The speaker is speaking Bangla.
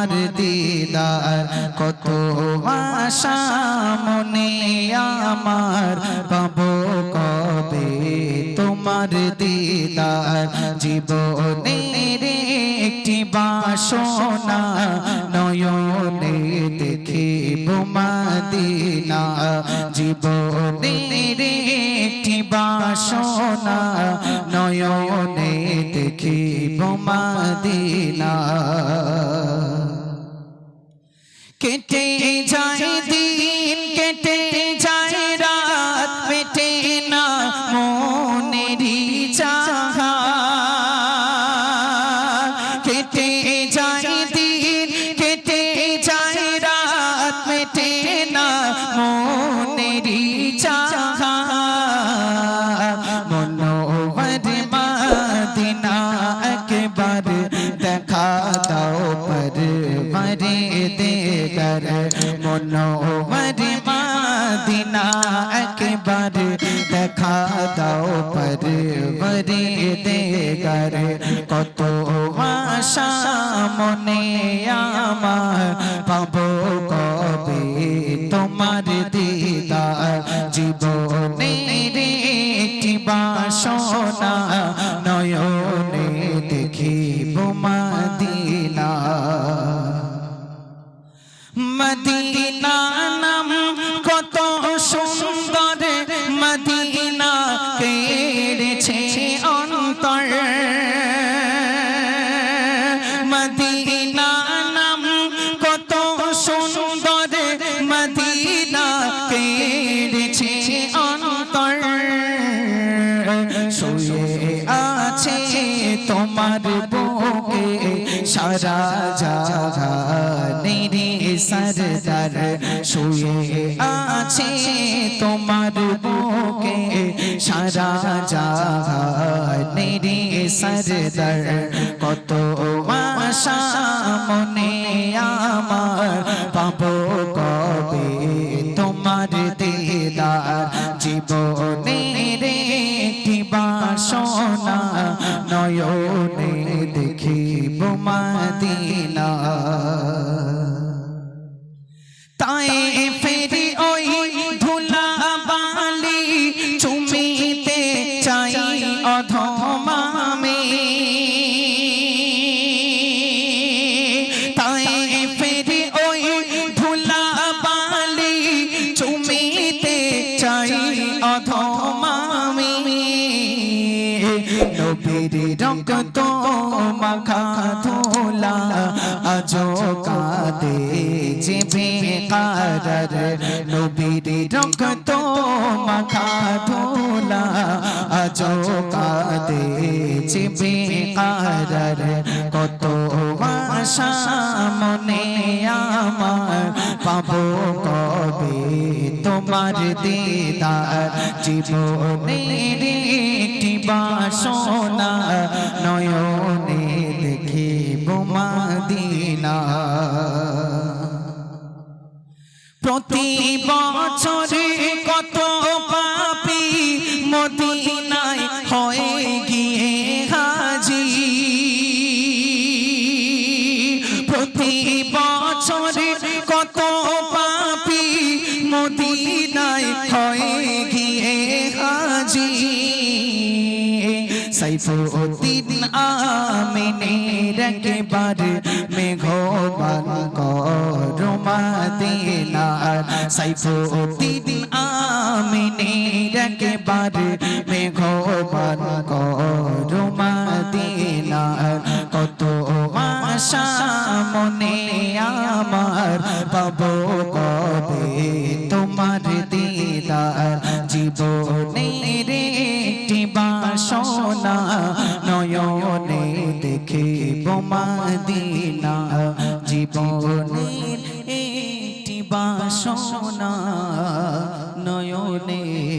তোমার দিদার, কত আশা মনে আমার পাবো কবে তোমার দিদার? জীবনের একটি বাসনা, নয়নে দেখিব মাদিনা। জীবনের একটি বাসনা, নয়নে দেখিব মাদিনা। কেটে যায় একবার দেখা দাও পর মরে দেগর কত আশা মনে আমার পাবো কবে তোমার দিদার জীবনে রে কি বাসনা তোমার বুকে সারা জাহানের সরদার শুয়ে আছে তোমার বুকে সারা জাহানের সরদার। কত আশা মনে আমার পাবো দেখিব মাদিনা। তাই নবীর রক্ত মাখা ধোলা আজো কাদে যে বেকার নবীর রক্ত মাখা ধোলা আজো কাদে যে বেকার কত আশা মনে আমার পাবো কবে তোমার দিদার জীবনের একটি বাসনা, নয়নে দেখিব মাদিনা। প্রতি বছরে কত পাপি মদিনায় হয়ে গিয়ে হাজি প্রতি বছরে কত পাপি মদিনায় সাইফুদ্দিন আমিনের একবার মেঘবান করো মাদিনার সাইফুদ্দিন আমিনের একবার মেঘবান করো মাদিনার কত আশা মনে আমার পাবো কবে তোমার দিদার জীবনের মাদিনা জীবনের একটি বাসনা নয়নের